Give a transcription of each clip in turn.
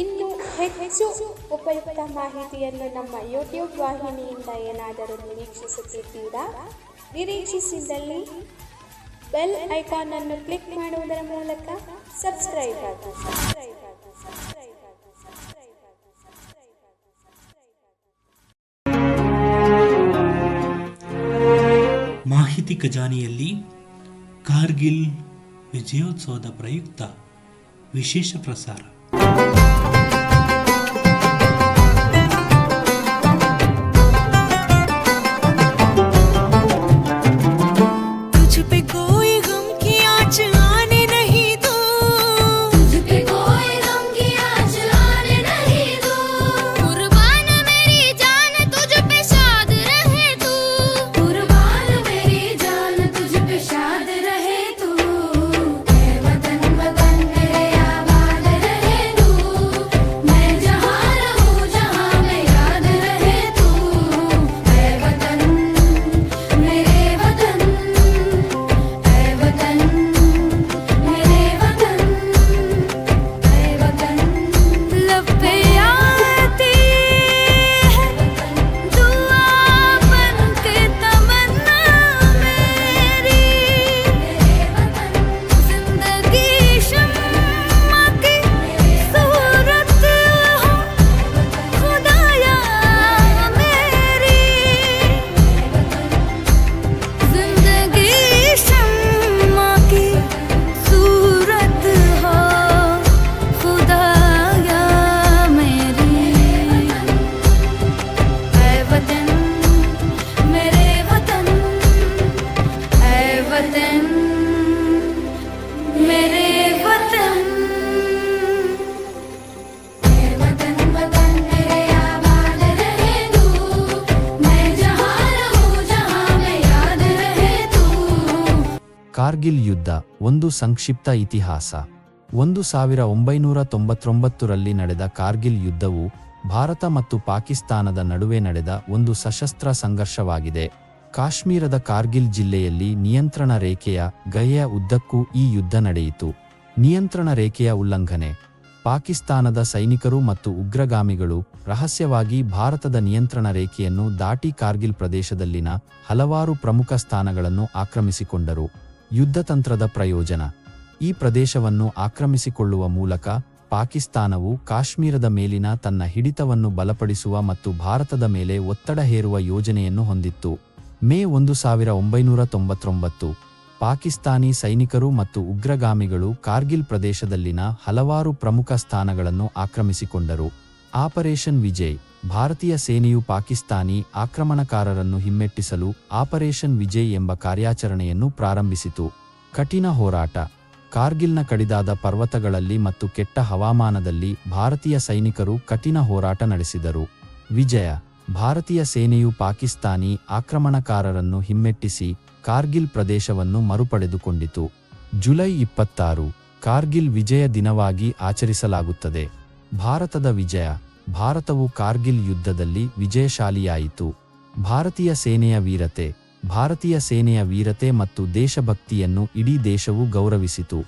ಇನ್ನು ಹೆಚ್ಚು ಉಪಯುಕ್ತ ಮಾಹಿತಿಯನ್ನು ನಮ್ಮ ಯೂಟ್ಯೂಬ್ ವಾಹಿನಿಯಿಂದ ಏನಾದರೂ ನಿರೀಕ್ಷಿಸುತ್ತಿದ್ದೀರಾ? ನಿರೀಕ್ಷಿಸಿದಲ್ಲಿ ಬೆಲ್ ಐಕಾನ್ ಅನ್ನು ಕ್ಲಿಕ್ ಮಾಡುವುದರ ಮೂಲಕ ಸಬ್ಸ್ಕ್ರೈಬ್ ಆಗಿ ಸಬ್ಸ್ಕ್ರೈಬ್ ಆಗಿ ಸಬ್ಸ್ಕ್ರೈಬ್ ಆಗಿ ಸಬ್ಸ್ಕ್ರೈಬ್ ಆಗಿ ಸಬ್ಸ್ಕ್ರೈಬ್ ಆಗಿ. ಮಾಹಿತಿ ಖಜಾನೆಯಲ್ಲಿ ಕಾರ್ಗಿಲ್ ವಿಜಯೋತ್ಸವದ ಪ್ರಯುಕ್ತ ವಿಶೇಷ ಪ್ರಸಾರ. ಒಂದು ಸಂಕ್ಷಿಪ್ತ ಇತಿಹಾಸ. ಒಂದು ಸಾವಿರ ಒಂಬೈನೂರ ತೊಂಬತ್ತೊಂಬತ್ತರಲ್ಲಿ ನಡೆದ ಕಾರ್ಗಿಲ್ ಯುದ್ಧವು ಭಾರತ ಮತ್ತು ಪಾಕಿಸ್ತಾನದ ನಡುವೆ ನಡೆದ ಒಂದು ಸಶಸ್ತ್ರ ಸಂಘರ್ಷವಾಗಿದೆ. ಕಾಶ್ಮೀರದ ಕಾರ್ಗಿಲ್ ಜಿಲ್ಲೆಯಲ್ಲಿ ನಿಯಂತ್ರಣ ರೇಖೆಯ ಗಯೆಯ ಉದ್ದಕ್ಕೂ ಈ ಯುದ್ಧ ನಡೆಯಿತು. ನಿಯಂತ್ರಣ ರೇಖೆಯ ಉಲ್ಲಂಘನೆ. ಪಾಕಿಸ್ತಾನದ ಸೈನಿಕರು ಮತ್ತು ಉಗ್ರಗಾಮಿಗಳು ರಹಸ್ಯವಾಗಿ ಭಾರತದ ನಿಯಂತ್ರಣ ರೇಖೆಯನ್ನು ದಾಟಿ ಕಾರ್ಗಿಲ್ ಪ್ರದೇಶದಲ್ಲಿನ ಹಲವಾರು ಪ್ರಮುಖ ಸ್ಥಾನಗಳನ್ನು ಆಕ್ರಮಿಸಿಕೊಂಡರು. ಯುದ್ಧತಂತ್ರದ ಪ್ರಯೋಜನ. ಈ ಪ್ರದೇಶವನ್ನು ಆಕ್ರಮಿಸಿಕೊಳ್ಳುವ ಮೂಲಕ ಪಾಕಿಸ್ತಾನವು ಕಾಶ್ಮೀರದ ಮೇಲಿನ ತನ್ನ ಹಿಡಿತವನ್ನು ಬಲಪಡಿಸುವ ಮತ್ತು ಭಾರತದ ಮೇಲೆ ಒತ್ತಡ ಹೇರುವ ಯೋಜನೆಯನ್ನು ಹೊಂದಿತ್ತು. ಮೇ ಒಂದು ಸಾವಿರ ಒಂಬೈನೂರ ತೊಂಬತ್ತೊಂಬತ್ತು, ಪಾಕಿಸ್ತಾನಿ ಸೈನಿಕರು ಮತ್ತು ಉಗ್ರಗಾಮಿಗಳು ಕಾರ್ಗಿಲ್ ಪ್ರದೇಶದಲ್ಲಿನ ಹಲವಾರು ಪ್ರಮುಖ ಸ್ಥಾನಗಳನ್ನು ಆಕ್ರಮಿಸಿಕೊಂಡರು. ಆಪರೇಷನ್ ವಿಜಯ್ ಭಾರತೀಯ ಸೇನೆಯು ಪಾಕಿಸ್ತಾನಿ ಆಕ್ರಮಣಕಾರರನ್ನು ಹಿಮ್ಮೆಟ್ಟಿಸಲು ಆಪರೇಷನ್ ವಿಜಯ್ ಎಂಬ ಕಾರ್ಯಾಚರಣೆಯನ್ನು ಪ್ರಾರಂಭಿಸಿತು. ಕಠಿಣ ಹೋರಾಟ. ಕಾರ್ಗಿಲ್ನ ಕಡಿದಾದ ಪರ್ವತಗಳಲ್ಲಿ ಮತ್ತು ಕೆಟ್ಟ ಹವಾಮಾನದಲ್ಲಿ ಭಾರತೀಯ ಸೈನಿಕರು ಕಠಿಣ ಹೋರಾಟ ನಡೆಸಿದರು. ವಿಜಯ. ಭಾರತೀಯ ಸೇನೆಯು ಪಾಕಿಸ್ತಾನಿ ಆಕ್ರಮಣಕಾರರನ್ನು ಹಿಮ್ಮೆಟ್ಟಿಸಿ ಕಾರ್ಗಿಲ್ ಪ್ರದೇಶವನ್ನು ಮರುಪಡೆದುಕೊಂಡಿತು. ಜುಲೈ ಇಪ್ಪತ್ತಾರು. ಕಾರ್ಗಿಲ್ ವಿಜಯ ದಿನವಾಗಿ ಆಚರಿಸಲಾಗುತ್ತದೆ. ಭಾರತದ ವಿಜಯ. ಭಾರತವು ಕಾರ್ಗಿಲ್ ಯುದ್ಧದಲ್ಲಿ ವಿಜಯಶಾಲಿಯಾಯಿತು. ಭಾರತೀಯ ಸೇನೆಯ ವೀರತೆ, ಭಾರತೀಯ ಸೇನೆಯ ವೀರತೆ ಮತ್ತು ದೇಶಭಕ್ತಿಯನ್ನು ಇಡೀ ದೇಶವು ಗೌರವಿಸಿತು.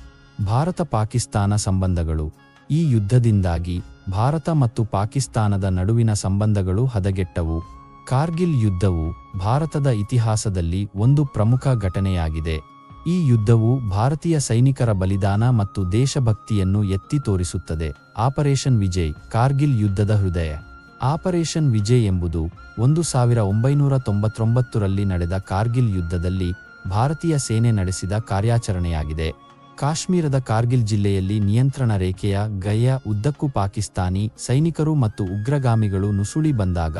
ಭಾರತ ಪಾಕಿಸ್ತಾನ ಸಂಬಂಧಗಳು. ಈ ಯುದ್ಧದಿಂದಾಗಿ ಭಾರತ ಮತ್ತು ಪಾಕಿಸ್ತಾನದ ನಡುವಿನ ಸಂಬಂಧಗಳು ಹದಗೆಟ್ಟವು. ಕಾರ್ಗಿಲ್ ಯುದ್ಧವು ಭಾರತದ ಇತಿಹಾಸದಲ್ಲಿ ಒಂದು ಪ್ರಮುಖ ಘಟನೆಯಾಗಿದೆ. ಈ ಯುದ್ಧವು ಭಾರತೀಯ ಸೈನಿಕರ ಬಲಿದಾನ ಮತ್ತು ದೇಶಭಕ್ತಿಯನ್ನು ಎತ್ತಿ ತೋರಿಸುತ್ತದೆ. ಆಪರೇಷನ್ ವಿಜಯ್, ಕಾರ್ಗಿಲ್ ಯುದ್ಧದ ಹೃದಯ. ಆಪರೇಷನ್ ವಿಜಯ್ ಎಂಬುದು ಒಂದು ಸಾವಿರ ಒಂಬೈನೂರ ತೊಂಬತ್ತೊಂಬತ್ತರಲ್ಲಿ ನಡೆದ ಕಾರ್ಗಿಲ್ ಯುದ್ಧದಲ್ಲಿ ಭಾರತೀಯ ಸೇನೆ ನಡೆಸಿದ ಕಾರ್ಯಾಚರಣೆಯಾಗಿದೆ. ಕಾಶ್ಮೀರದ ಕಾರ್ಗಿಲ್ ಜಿಲ್ಲೆಯಲ್ಲಿ ನಿಯಂತ್ರಣ ರೇಖೆಯ ಗಯ ಉದ್ದಕ್ಕೂ ಪಾಕಿಸ್ತಾನಿ ಸೈನಿಕರು ಮತ್ತು ಉಗ್ರಗಾಮಿಗಳು ನುಸುಳಿ ಬಂದಾಗ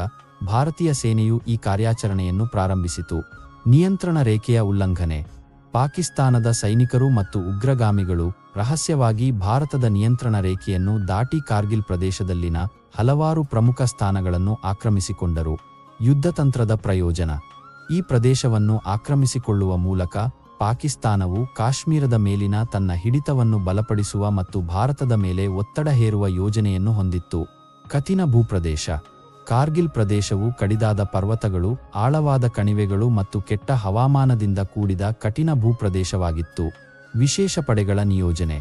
ಭಾರತೀಯ ಸೇನೆಯು ಈ ಕಾರ್ಯಾಚರಣೆಯನ್ನು ಪ್ರಾರಂಭಿಸಿತು. ನಿಯಂತ್ರಣ ರೇಖೆಯ ಉಲ್ಲಂಘನೆ. ಪಾಕಿಸ್ತಾನದ ಸೈನಿಕರು ಮತ್ತು ಉಗ್ರಗಾಮಿಗಳು ರಹಸ್ಯವಾಗಿ ಭಾರತದ ನಿಯಂತ್ರಣ ರೇಖೆಯನ್ನು ದಾಟಿ ಕಾರ್ಗಿಲ್ ಪ್ರದೇಶದಲ್ಲಿನ ಹಲವಾರು ಪ್ರಮುಖ ಸ್ಥಾನಗಳನ್ನು ಆಕ್ರಮಿಸಿಕೊಂಡರು. ಯುದ್ಧತಂತ್ರದ ಪ್ರಯೋಜನ. ಈ ಪ್ರದೇಶವನ್ನು ಆಕ್ರಮಿಸಿಕೊಳ್ಳುವ ಮೂಲಕ ಪಾಕಿಸ್ತಾನವು ಕಾಶ್ಮೀರದ ಮೇಲಿನ ತನ್ನ ಹಿಡಿತವನ್ನು ಬಲಪಡಿಸುವ ಮತ್ತು ಭಾರತದ ಮೇಲೆ ಒತ್ತಡ ಹೇರುವ ಯೋಜನೆಯನ್ನು ಹೊಂದಿತ್ತು. ಕಠಿಣ ಭೂಪ್ರದೇಶ. ಕಾರ್ಗಿಲ್ ಪ್ರದೇಶವು ಕಡಿದಾದ ಪರ್ವತಗಳು, ಆಳವಾದ ಕಣಿವೆಗಳು ಮತ್ತು ಕೆಟ್ಟ ಹವಾಮಾನದಿಂದ ಕೂಡಿದ ಕಠಿಣ ಭೂಪ್ರದೇಶವಾಗಿತ್ತು. ವಿಶೇಷ ಪಡೆಗಳ ನಿಯೋಜನೆ.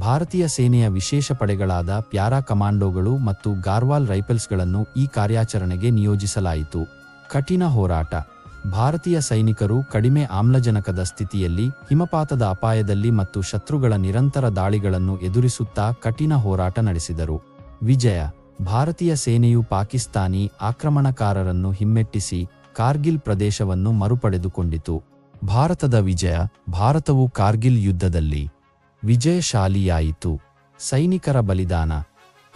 ಭಾರತೀಯ ಸೇನೆಯ ವಿಶೇಷ ಪಡೆಗಳಾದ ಪ್ಯಾರಾ ಕಮಾಂಡೋಗಳು ಮತ್ತು ಗಾರ್ವಾಲ್ ರೈಫಲ್ಸ್ಗಳನ್ನು ಈ ಕಾರ್ಯಾಚರಣೆಗೆ ನಿಯೋಜಿಸಲಾಯಿತು. ಕಠಿಣ ಹೋರಾಟ. ಭಾರತೀಯ ಸೈನಿಕರು ಕಡಿಮೆ ಆಮ್ಲಜನಕದ ಸ್ಥಿತಿಯಲ್ಲಿ, ಹಿಮಪಾತದ ಅಪಾಯದಲ್ಲಿ ಮತ್ತು ಶತ್ರುಗಳ ನಿರಂತರ ದಾಳಿಗಳನ್ನು ಎದುರಿಸುತ್ತಾ ಕಠಿಣ ಹೋರಾಟ ನಡೆಸಿದರು. ವಿಜಯ. ಭಾರತೀಯ ಸೇನೆಯು ಪಾಕಿಸ್ತಾನಿ ಆಕ್ರಮಣಕಾರರನ್ನು ಹಿಮ್ಮೆಟ್ಟಿಸಿ ಕಾರ್ಗಿಲ್ ಪ್ರದೇಶವನ್ನು ಮರುಪಡೆದುಕೊಂಡಿತು. ಭಾರತದ ವಿಜಯ ಭಾರತವು ಕಾರ್ಗಿಲ್ ಯುದ್ಧದಲ್ಲಿ ವಿಜಯಶಾಲಿಯಾಯಿತು. ಸೈನಿಕರ ಬಲಿದಾನ.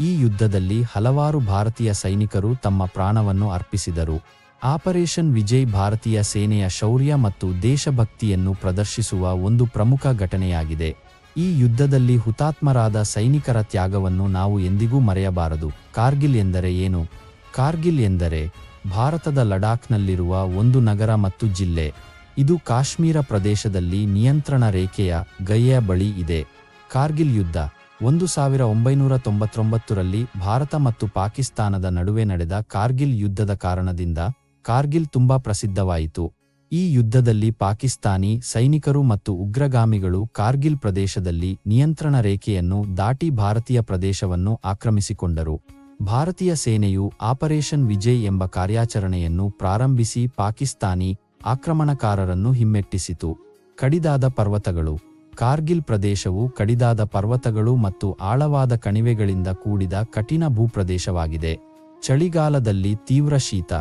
ಈ ಯುದ್ಧದಲ್ಲಿ ಹಲವಾರು ಭಾರತೀಯ ಸೈನಿಕರು ತಮ್ಮ ಪ್ರಾಣವನ್ನು ಅರ್ಪಿಸಿದರು. ಆಪರೇಷನ್ ವಿಜಯ್ ಭಾರತೀಯ ಸೇನೆಯ ಶೌರ್ಯ ಮತ್ತು ದೇಶಭಕ್ತಿಯನ್ನು ಪ್ರದರ್ಶಿಸುವ ಒಂದು ಪ್ರಮುಖ ಘಟನೆಯಾಗಿದೆ. ಈ ಯುದ್ಧದಲ್ಲಿ ಹುತಾತ್ಮರಾದ ಸೈನಿಕರ ತ್ಯಾಗವನ್ನು ನಾವು ಎಂದಿಗೂ ಮರೆಯಬಾರದು. ಕಾರ್ಗಿಲ್ ಎಂದರೆ ಏನು? ಕಾರ್ಗಿಲ್ ಎಂದರೆ ಭಾರತದ ಲಡಾಖ್ನಲ್ಲಿರುವ ಒಂದು ನಗರ ಮತ್ತು ಜಿಲ್ಲೆ. ಇದು ಕಾಶ್ಮೀರ ಪ್ರದೇಶದಲ್ಲಿ ನಿಯಂತ್ರಣ ರೇಖೆಯ ಗೈಯ ಬಳಿ ಇದೆ. ಕಾರ್ಗಿಲ್ ಯುದ್ಧ. ಒಂದು ಸಾವಿರ ಒಂಬೈನೂರ ತೊಂಬತ್ತೊಂಬತ್ತರಲ್ಲಿ ಭಾರತ ಮತ್ತು ಪಾಕಿಸ್ತಾನದ ನಡುವೆ ನಡೆದ ಕಾರ್ಗಿಲ್ ಯುದ್ಧದ ಕಾರಣದಿಂದ ಕಾರ್ಗಿಲ್ ತುಂಬಾ ಪ್ರಸಿದ್ಧವಾಯಿತು. ಈ ಯುದ್ಧದಲ್ಲಿ ಪಾಕಿಸ್ತಾನಿ ಸೈನಿಕರು ಮತ್ತು ಉಗ್ರಗಾಮಿಗಳು ಕಾರ್ಗಿಲ್ ಪ್ರದೇಶದಲ್ಲಿ ನಿಯಂತ್ರಣ ರೇಖೆಯನ್ನು ದಾಟಿ ಭಾರತೀಯ ಪ್ರದೇಶವನ್ನು ಆಕ್ರಮಿಸಿಕೊಂಡರು. ಭಾರತೀಯ ಸೇನೆಯು ಆಪರೇಷನ್ ವಿಜಯ್ ಎಂಬ ಕಾರ್ಯಾಚರಣೆಯನ್ನು ಪ್ರಾರಂಭಿಸಿ ಪಾಕಿಸ್ತಾನಿ ಆಕ್ರಮಣಕಾರರನ್ನು ಹಿಮ್ಮೆಟ್ಟಿಸಿತು. ಕಡಿದಾದ ಪರ್ವತಗಳು, ಕಾರ್ಗಿಲ್ ಪ್ರದೇಶವು ಕಡಿದಾದ ಪರ್ವತಗಳು ಮತ್ತು ಆಳವಾದ ಕಣಿವೆಗಳಿಂದ ಕೂಡಿದ ಕಠಿಣ ಭೂಪ್ರದೇಶವಾಗಿದೆ. ಚಳಿಗಾಲದಲ್ಲಿ ತೀವ್ರ ಶೀತ.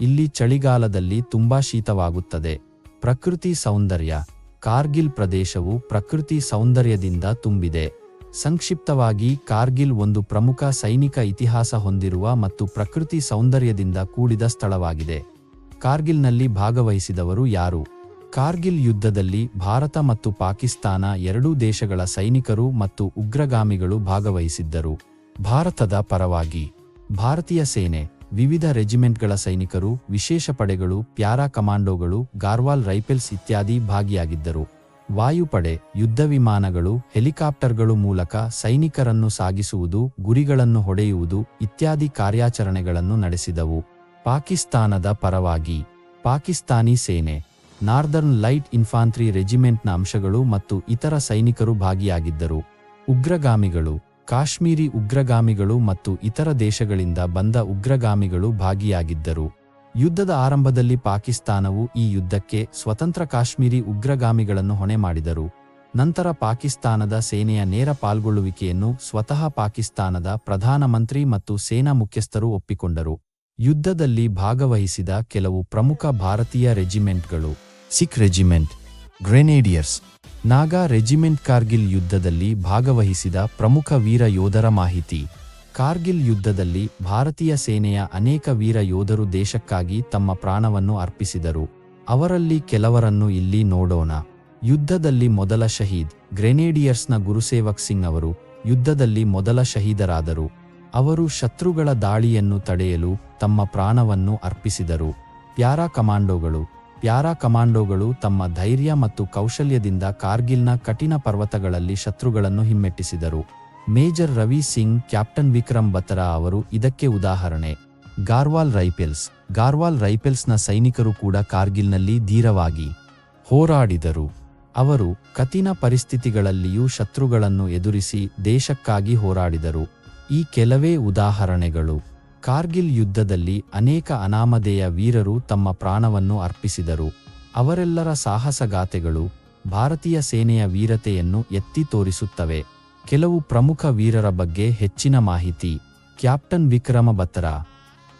ಇಲ್ಲಿ ಚಳಿಗಾಲದಲ್ಲಿ ತುಂಬಾ ಶೀತವಾಗುತ್ತದೆ. ಪ್ರಕೃತಿ ಸೌಂದರ್ಯ, ಕಾರ್ಗಿಲ್ ಪ್ರದೇಶವು ಪ್ರಕೃತಿ ಸೌಂದರ್ಯದಿಂದ ತುಂಬಿದೆ. ಸಂಕ್ಷಿಪ್ತವಾಗಿ, ಕಾರ್ಗಿಲ್ ಒಂದು ಪ್ರಮುಖ ಸೈನಿಕ ಇತಿಹಾಸ ಹೊಂದಿರುವ ಮತ್ತು ಪ್ರಕೃತಿ ಸೌಂದರ್ಯದಿಂದ ಕೂಡಿದ ಸ್ಥಳವಾಗಿದೆ. ಕಾರ್ಗಿಲ್ನಲ್ಲಿ ಭಾಗವಹಿಸಿದವರು ಯಾರು? ಕಾರ್ಗಿಲ್ ಯುದ್ಧದಲ್ಲಿ ಭಾರತ ಮತ್ತು ಪಾಕಿಸ್ತಾನ ಎರಡೂ ದೇಶಗಳ ಸೈನಿಕರು ಮತ್ತು ಉಗ್ರಗಾಮಿಗಳು ಭಾಗವಹಿಸಿದ್ದರು. ಭಾರತದ ಪರವಾಗಿ, ಭಾರತೀಯ ಸೇನೆ ವಿವಿಧ ರೆಜಿಮೆಂಟ್ಗಳ ಸೈನಿಕರು, ವಿಶೇಷ ಪಡೆಗಳು, ಪ್ಯಾರಾ ಕಮಾಂಡೋಗಳು, ಗಾರ್ವಾಲ್ ರೈಫಲ್ಸ್ ಇತ್ಯಾದಿ ಭಾಗಿಯಾಗಿದ್ದರು. ವಾಯುಪಡೆ ಯುದ್ಧ ವಿಮಾನಗಳು, ಹೆಲಿಕಾಪ್ಟರ್ಗಳು ಮೂಲಕ ಸೈನಿಕರನ್ನು ಸಾಗಿಸುವುದು, ಗುರಿಗಳನ್ನು ಹೊಡೆಯುವುದು ಇತ್ಯಾದಿ ಕಾರ್ಯಾಚರಣೆಗಳನ್ನು ನಡೆಸಿದವು. ಪಾಕಿಸ್ತಾನದ ಪರವಾಗಿ, ಪಾಕಿಸ್ತಾನಿ ಸೇನೆ, ನಾರ್ದರ್ನ್ ಲೈಟ್ ಇನ್ಫಾಂಟ್ರಿ ರೆಜಿಮೆಂಟ್ನ ಅಂಶಗಳು ಮತ್ತು ಇತರ ಸೈನಿಕರು ಭಾಗಿಯಾಗಿದ್ದರು. ಉಗ್ರಗಾಮಿಗಳು ಕಾಶ್ಮೀರಿ ಉಗ್ರಗಾಮಿಗಳು ಮತ್ತು ಇತರ ದೇಶಗಳಿಂದ ಬಂದ ಉಗ್ರಗಾಮಿಗಳು ಭಾಗಿಯಾಗಿದ್ದರು. ಯುದ್ಧದ ಆರಂಭದಲ್ಲಿ ಪಾಕಿಸ್ತಾನವು ಈ ಯುದ್ಧಕ್ಕೆ ಸ್ವತಂತ್ರ ಕಾಶ್ಮೀರಿ ಉಗ್ರಗಾಮಿಗಳನ್ನು ಹೊಣೆ ಮಾಡಿದರು. ನಂತರ ಪಾಕಿಸ್ತಾನದ ಸೇನೆಯ ನೇರ ಪಾಲ್ಗೊಳ್ಳುವಿಕೆಯನ್ನು ಸ್ವತಃ ಪಾಕಿಸ್ತಾನದ ಪ್ರಧಾನಮಂತ್ರಿ ಮತ್ತು ಸೇನಾ ಮುಖ್ಯಸ್ಥರು ಒಪ್ಪಿಕೊಂಡರು. ಯುದ್ಧದಲ್ಲಿ ಭಾಗವಹಿಸಿದ ಕೆಲವು ಪ್ರಮುಖ ಭಾರತೀಯ ರೆಜಿಮೆಂಟ್ಗಳು. Sikh regiment. Grenadiers, Naga regiment Kargil ಯುದ್ಧದಲ್ಲಿ ಭಾಗವಹಿಸಿದ ಪ್ರಮುಖ ವೀರ ಯೋಧರ ಮಾಹಿತಿ. ಕಾರ್ಗಿಲ್ ಯುದ್ಧದಲ್ಲಿ ಭಾರತೀಯ ಸೇನೆಯ ಅನೇಕ ವೀರ ಯೋಧರು ದೇಶಕ್ಕಾಗಿ ತಮ್ಮ ಪ್ರಾಣವನ್ನು ಅರ್ಪಿಸಿದರು. ಅವರಲ್ಲಿ ಕೆಲವರನ್ನು ಇಲ್ಲಿ ನೋಡೋಣ. ಯುದ್ಧದಲ್ಲಿ ಮೊದಲ ಶಹೀದ್, ಗ್ರೆನೇಡಿಯರ್ಸ್ನ ಗುರುಸೇವಕ್ ಸಿಂಗ್ ಅವರು ಯುದ್ಧದಲ್ಲಿ ಮೊದಲ ಶಹೀದರಾದರು. ಅವರು ಶತ್ರುಗಳ ದಾಳಿಯನ್ನು ತಡೆಯಲು ತಮ್ಮ ಪ್ರಾಣವನ್ನು ಅರ್ಪಿಸಿದರು. ಪ್ಯಾರಾ ಕಮಾಂಡೋಗಳು ಪ್ಯಾರಾ ಕಮಾಂಡೋಗಳು ತಮ್ಮ ಧೈರ್ಯ ಮತ್ತು ಕೌಶಲ್ಯದಿಂದ ಕಾರ್ಗಿಲ್ನ ಕಠಿಣ ಪರ್ವತಗಳಲ್ಲಿ ಶತ್ರುಗಳನ್ನು ಹಿಮ್ಮೆಟ್ಟಿಸಿದರು. ಮೇಜರ್ ರವಿ ಸಿಂಗ್, ಕ್ಯಾಪ್ಟನ್ ವಿಕ್ರಮ್ ಬತ್ರಾ ಅವರು ಇದಕ್ಕೆ ಉದಾಹರಣೆ. ಗಾರ್ವಾಲ್ ರೈಫಲ್ಸ್. ಗಾರ್ವಾಲ್ ರೈಫಲ್ಸ್ನ ಸೈನಿಕರು ಕೂಡ ಕಾರ್ಗಿಲ್ನಲ್ಲಿ ಧೀರವಾಗಿ ಹೋರಾಡಿದರು. ಅವರು ಕಠಿಣ ಪರಿಸ್ಥಿತಿಗಳಲ್ಲಿಯೂ ಶತ್ರುಗಳನ್ನು ಎದುರಿಸಿ ದೇಶಕ್ಕಾಗಿ ಹೋರಾಡಿದರು. ಈ ಕೆಲವೇ ಉದಾಹರಣೆಗಳು. ಕಾರ್ಗಿಲ್ ಯುದ್ಧದಲ್ಲಿ ಅನೇಕ ಅನಾಮಧೇಯ ವೀರರು ತಮ್ಮ ಪ್ರಾಣವನ್ನು ಅರ್ಪಿಸಿದರು. ಅವರೆಲ್ಲರ ಸಾಹಸಗಾಥೆಗಳು ಭಾರತೀಯ ಸೇನೆಯ ವೀರತೆಯನ್ನು ಎತ್ತಿ ತೋರಿಸುತ್ತವೆ. ಕೆಲವು ಪ್ರಮುಖ ವೀರರ ಬಗ್ಗೆ ಹೆಚ್ಚಿನ ಮಾಹಿತಿ. ಕ್ಯಾಪ್ಟನ್ ವಿಕ್ರಮ ಬತ್ರಾ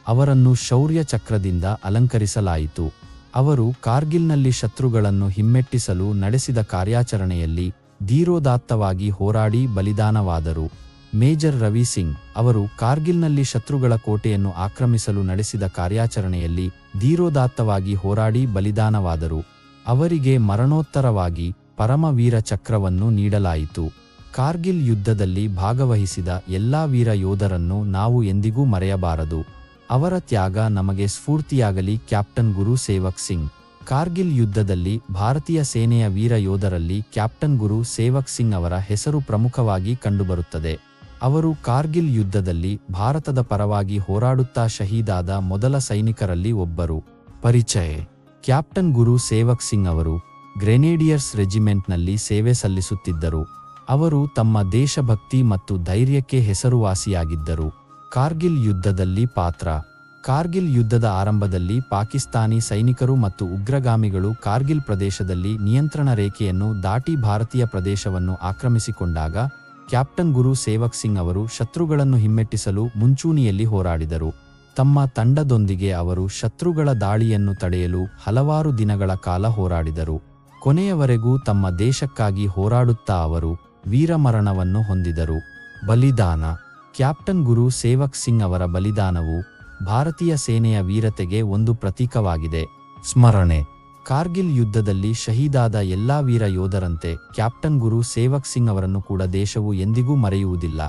ಅವರನ್ನು ಶೌರ್ಯ ಚಕ್ರದಿಂದ ಅಲಂಕರಿಸಲಾಯಿತು. ಅವರು ಕಾರ್ಗಿಲ್ನಲ್ಲಿ ಶತ್ರುಗಳನ್ನು ಹಿಮ್ಮೆಟ್ಟಿಸಲು ನಡೆಸಿದ ಕಾರ್ಯಾಚರಣೆಯಲ್ಲಿ ಧೀರೋದಾತ್ತವಾಗಿ ಹೋರಾಡಿ ಬಲಿದಾನವಾದರು. ಮೇಜರ್ ರವಿ ಸಿಂಗ್ ಅವರು ಕಾರ್ಗಿಲ್ನಲ್ಲಿ ಶತ್ರುಗಳ ಕೋಟೆಯನ್ನು ಆಕ್ರಮಿಸಲು ನಡೆಸಿದ ಕಾರ್ಯಾಚರಣೆಯಲ್ಲಿ ಧೀರೋದಾತ್ತವಾಗಿ ಹೋರಾಡಿ ಬಲಿದಾನವಾದರು. ಅವರಿಗೆ ಮರಣೋತ್ತರವಾಗಿ ಪರಮವೀರ ಚಕ್ರವನ್ನು ನೀಡಲಾಯಿತು. ಕಾರ್ಗಿಲ್ ಯುದ್ಧದಲ್ಲಿ ಭಾಗವಹಿಸಿದ ಎಲ್ಲಾ ವೀರ ಯೋಧರನ್ನು ನಾವು ಎಂದಿಗೂ ಮರೆಯಬಾರದು. ಅವರ ತ್ಯಾಗ ನಮಗೆ ಸ್ಫೂರ್ತಿಯಾಗಲಿ ಕ್ಯಾಪ್ಟನ್ ಗುರು ಸೇವಕ್ ಸಿಂಗ್. ಕಾರ್ಗಿಲ್ ಯುದ್ಧದಲ್ಲಿ ಭಾರತೀಯ ಸೇನೆಯ ವೀರ ಯೋಧರಲ್ಲಿ ಕ್ಯಾಪ್ಟನ್ ಗುರು ಸೇವಕ್ ಸಿಂಗ್ ಅವರ ಹೆಸರು ಪ್ರಮುಖವಾಗಿ ಕಂಡುಬರುತ್ತದೆ. ಅವರು ಕಾರ್ಗಿಲ್ ಯುದ್ಧದಲ್ಲಿ ಭಾರತದ ಪರವಾಗಿ ಹೋರಾಡುತ್ತಾ ಶಹೀದಾದ ಮೊದಲ ಸೈನಿಕರಲ್ಲಿ ಒಬ್ಬರು. ಪರಿಚಯ. ಕ್ಯಾಪ್ಟನ್ ಗುರು ಸೇವಕ್ ಸಿಂಗ್ ಅವರು ಗ್ರೆನೇಡಿಯರ್ಸ್ ರೆಜಿಮೆಂಟ್ನಲ್ಲಿ ಸೇವೆ ಸಲ್ಲಿಸುತ್ತಿದ್ದರು. ಅವರು ತಮ್ಮ ದೇಶಭಕ್ತಿ ಮತ್ತು ಧೈರ್ಯಕ್ಕೆ ಹೆಸರುವಾಸಿಯಾಗಿದ್ದರು. ಕಾರ್ಗಿಲ್ ಯುದ್ಧದಲ್ಲಿ ಪಾತ್ರ. ಕಾರ್ಗಿಲ್ ಯುದ್ಧದ ಆರಂಭದಲ್ಲಿ ಪಾಕಿಸ್ತಾನಿ ಸೈನಿಕರು ಮತ್ತು ಉಗ್ರಗಾಮಿಗಳು ಕಾರ್ಗಿಲ್ ಪ್ರದೇಶದಲ್ಲಿ ನಿಯಂತ್ರಣ ರೇಖೆಯನ್ನು ದಾಟಿ ಭಾರತೀಯ ಪ್ರದೇಶವನ್ನು ಆಕ್ರಮಿಸಿಕೊಂಡಾಗ ಕ್ಯಾಪ್ಟನ್ ಗುರು ಸೇವಕ್ ಸಿಂಗ್ ಅವರು ಶತ್ರುಗಳನ್ನು ಹಿಮ್ಮೆಟ್ಟಿಸಲು ಮುಂಚೂಣಿಯಲ್ಲಿ ಹೋರಾಡಿದರು. ತಮ್ಮ ತಂಡದೊಂದಿಗೆ ಅವರು ಶತ್ರುಗಳ ದಾಳಿಯನ್ನು ತಡೆಯಲು ಹಲವಾರು ದಿನಗಳ ಕಾಲ ಹೋರಾಡಿದರು. ಕೊನೆಯವರೆಗೂ ತಮ್ಮ ದೇಶಕ್ಕಾಗಿ ಹೋರಾಡುತ್ತಾ ಅವರು ವೀರಮರಣವನ್ನು ಹೊಂದಿದರು. ಬಲಿದಾನ. ಕ್ಯಾಪ್ಟನ್ ಗುರು ಸೇವಕ್ ಸಿಂಗ್ ಅವರ ಬಲಿದಾನವು ಭಾರತೀಯ ಸೇನೆಯ ವೀರತೆಗೆ ಒಂದು ಪ್ರತೀಕವಾಗಿದೆ. ಸ್ಮರಣೆ. ಕಾರ್ಗಿಲ್ ಯುದ್ಧದಲ್ಲಿ ಶಹೀದಾದ ಎಲ್ಲಾ ವೀರ ಯೋಧರಂತೆ ಕ್ಯಾಪ್ಟನ್ ಗುರು ಸೇವಕ್ ಸಿಂಗ್ ಅವರನ್ನು ಕೂಡ ದೇಶವು ಎಂದಿಗೂ ಮರೆಯುವುದಿಲ್ಲ.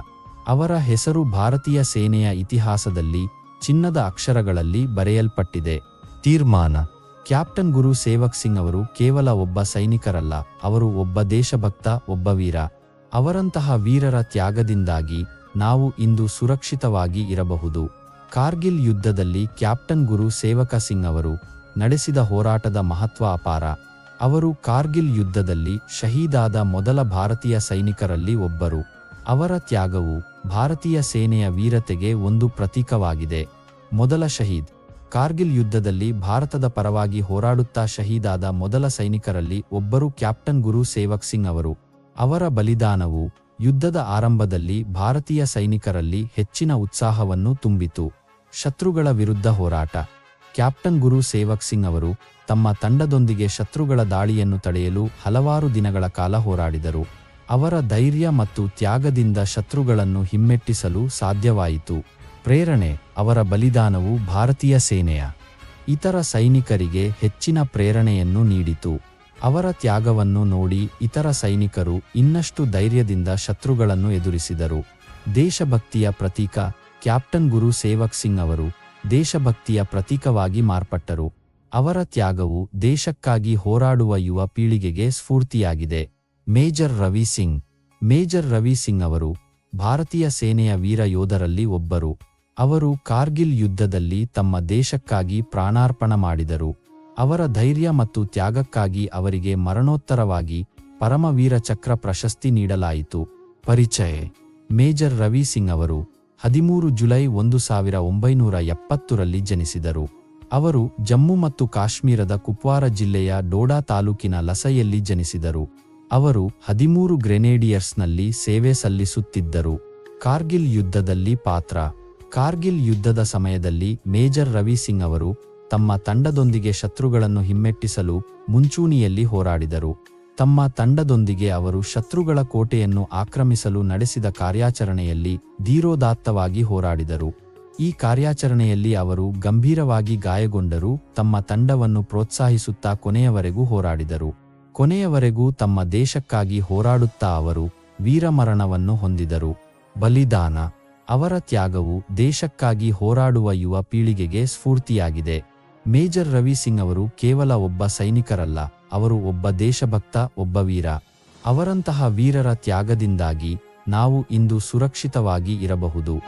ಅವರ ಹೆಸರು ಭಾರತೀಯ ಸೇನೆಯ ಇತಿಹಾಸದಲ್ಲಿ ಚಿನ್ನದ ಅಕ್ಷರಗಳಲ್ಲಿ ಬರೆಯಲ್ಪಟ್ಟಿದೆ. ತೀರ್ಮಾನ. ಕ್ಯಾಪ್ಟನ್ ಗುರು ಸೇವಕ್ ಸಿಂಗ್ ಅವರು ಕೇವಲ ಒಬ್ಬ ಸೈನಿಕರಲ್ಲ, ಅವರು ಒಬ್ಬ ದೇಶಭಕ್ತ, ಒಬ್ಬ ವೀರ. ಅವರಂತಹ ವೀರರ ತ್ಯಾಗದಿಂದಾಗಿ ನಾವು ಇಂದು ಸುರಕ್ಷಿತವಾಗಿ ಇರಬಹುದು. ಕಾರ್ಗಿಲ್ ಯುದ್ಧದಲ್ಲಿ ಕ್ಯಾಪ್ಟನ್ ಗುರು ಸೇವಕ ಸಿಂಗ್ ಅವರು ನಡೆಸಿದ ಹೋರಾಟದ ಮಹತ್ವ ಅಪಾರ. ಅವರು ಕಾರ್ಗಿಲ್ ಯುದ್ಧದಲ್ಲಿ ಶಹೀದಾದ ಮೊದಲ ಭಾರತೀಯ ಸೈನಿಕರಲ್ಲಿ ಒಬ್ಬರು. ಅವರ ತ್ಯಾಗವು ಭಾರತೀಯ ಸೇನೆಯ ವೀರತೆಗೆ ಒಂದು ಪ್ರತೀಕವಾಗಿದೆ. ಮೊದಲ ಶಹೀದ್. ಕಾರ್ಗಿಲ್ ಯುದ್ಧದಲ್ಲಿ ಭಾರತದ ಪರವಾಗಿ ಹೋರಾಡುತ್ತಾ ಶಹೀದಾದ ಮೊದಲ ಸೈನಿಕರಲ್ಲಿ ಒಬ್ಬರು ಕ್ಯಾಪ್ಟನ್ ಗುರು ಸೇವಕ್ ಸಿಂಗ್ ಅವರು. ಅವರ ಬಲಿದಾನವು ಯುದ್ಧದ ಆರಂಭದಲ್ಲಿ ಭಾರತೀಯ ಸೈನಿಕರಲ್ಲಿ ಹೆಚ್ಚಿನ ಉತ್ಸಾಹವನ್ನು ತುಂಬಿತು. ಶತ್ರುಗಳ ವಿರುದ್ಧ ಹೋರಾಟ. ಕ್ಯಾಪ್ಟನ್ ಗುರು ಸೇವಕ್ ಸಿಂಗ್ ಅವರು ತಮ್ಮ ತಂಡದೊಂದಿಗೆ ಶತ್ರುಗಳ ದಾಳಿಯನ್ನು ತಡೆಯಲು ಹಲವಾರು ದಿನಗಳ ಕಾಲ ಹೋರಾಡಿದರು. ಅವರ ಧೈರ್ಯ ಮತ್ತು ತ್ಯಾಗದಿಂದ ಶತ್ರುಗಳನ್ನು ಹಿಮ್ಮೆಟ್ಟಿಸಲು ಸಾಧ್ಯವಾಯಿತು. ಪ್ರೇರಣೆ, ಅವರ ಬಲಿದಾನವು ಭಾರತೀಯ ಸೇನೆಯ, ಇತರ ಸೈನಿಕರಿಗೆ ಹೆಚ್ಚಿನ ಪ್ರೇರಣೆಯನ್ನು ನೀಡಿತು. ಅವರ ತ್ಯಾಗವನ್ನು ನೋಡಿ ಇತರ ಸೈನಿಕರು ಇನ್ನಷ್ಟು ಧೈರ್ಯದಿಂದ ಶತ್ರುಗಳನ್ನು ಎದುರಿಸಿದರು. ದೇಶಭಕ್ತಿಯ ಪ್ರತೀಕ ಕ್ಯಾಪ್ಟನ್ ಗುರು ಸೇವಕ್ ಸಿಂಗ್ ಅವರು ದೇಶಭಕ್ತಿಯ ಪ್ರತೀಕವಾಗಿ ಮಾರ್ಪಟ್ಟರು. ಅವರ ತ್ಯಾಗವು ದೇಶಕ್ಕಾಗಿ ಹೋರಾಡುವ ಯುವ ಪೀಳಿಗೆಗೆ ಸ್ಫೂರ್ತಿಯಾಗಿದೆ. ಮೇಜರ್ ರವಿ ಸಿಂಗ್. ಮೇಜರ್ ರವಿ ಸಿಂಗ್ ಅವರು ಭಾರತೀಯ ಸೇನೆಯ ವೀರ ಯೋಧರಲ್ಲಿ ಒಬ್ಬರು. ಅವರು ಕಾರ್ಗಿಲ್ ಯುದ್ಧದಲ್ಲಿ ತಮ್ಮ ದೇಶಕ್ಕಾಗಿ ಪ್ರಾಣಾರ್ಪಣ ಮಾಡಿದರು. ಅವರ ಧೈರ್ಯ ಮತ್ತು ತ್ಯಾಗಕ್ಕಾಗಿ ಅವರಿಗೆ ಮರಣೋತ್ತರವಾಗಿ ಪರಮವೀರ ಚಕ್ರ ಪ್ರಶಸ್ತಿ ನೀಡಲಾಯಿತು. ಪರಿಚಯ. ಮೇಜರ್ ರವಿ ಸಿಂಗ್ ಅವರು ಹದಿಮೂರು ಜುಲೈ ಒಂದು ಸಾವಿರ ಒಂಬೈನೂರ ಎಪ್ಪತ್ತರಲ್ಲಿ ಜನಿಸಿದರು. ಅವರು ಜಮ್ಮು ಮತ್ತು ಕಾಶ್ಮೀರದ ಕುಪ್ವಾರ ಜಿಲ್ಲೆಯ ಡೋಡಾ ತಾಲೂಕಿನ ಲಸೈಯಲ್ಲಿ ಜನಿಸಿದರು. ಅವರು ಹದಿಮೂರು ಗ್ರೆನೇಡಿಯರ್ಸ್ನಲ್ಲಿ ಸೇವೆ ಸಲ್ಲಿಸುತ್ತಿದ್ದರು. ಕಾರ್ಗಿಲ್ ಯುದ್ಧದಲ್ಲಿ ಪಾತ್ರ. ಕಾರ್ಗಿಲ್ ಯುದ್ಧದ ಸಮಯದಲ್ಲಿ ಮೇಜರ್ ರವಿ ಸಿಂಗ್ ಅವರು ತಮ್ಮ ತಂಡದೊಂದಿಗೆ ಶತ್ರುಗಳನ್ನು ಹಿಮ್ಮೆಟ್ಟಿಸಲು ಮುಂಚೂಣಿಯಲ್ಲಿ ಹೋರಾಡಿದರು. ತಮ್ಮ ತಂಡದೊಂದಿಗೆ ಅವರು ಶತ್ರುಗಳ ಕೋಟೆಯನ್ನು ಆಕ್ರಮಿಸಲು ನಡೆಸಿದ ಕಾರ್ಯಾಚರಣೆಯಲ್ಲಿ ಧೀರೋದಾತ್ತವಾಗಿ ಹೋರಾಡಿದರು. ಈ ಕಾರ್ಯಾಚರಣೆಯಲ್ಲಿ ಅವರು ಗಂಭೀರವಾಗಿ ಗಾಯಗೊಂಡರೂ ತಮ್ಮ ತಂಡವನ್ನು ಪ್ರೋತ್ಸಾಹಿಸುತ್ತಾ ಕೊನೆಯವರೆಗೂ ಹೋರಾಡಿದರು. ಕೊನೆಯವರೆಗೂ ತಮ್ಮ ದೇಶಕ್ಕಾಗಿ ಹೋರಾಡುತ್ತಾ ಅವರು ವೀರಮರಣವನ್ನು ಹೊಂದಿದರು. ಬಲಿದಾನ, ಅವರ ತ್ಯಾಗವು ದೇಶಕ್ಕಾಗಿ ಹೋರಾಡುವ ಯುವ ಪೀಳಿಗೆಗೆ ಸ್ಫೂರ್ತಿಯಾಗಿದೆ. ಮೇಜರ್ ರವಿ ಸಿಂಗ್ ಅವರು ಕೇವಲ ಒಬ್ಬ ಸೈನಿಕರಲ್ಲ ಅವರು ಒಬ್ಬ ದೇಶಭಕ್ತ ಒಬ್ಬ ವೀರ. ಅವರಂತಹ ವೀರರ ತ್ಯಾಗದಿಂದಾಗಿ ನಾವು ಇಂದು ಸುರಕ್ಷಿತವಾಗಿ ಇರಬಹುದು.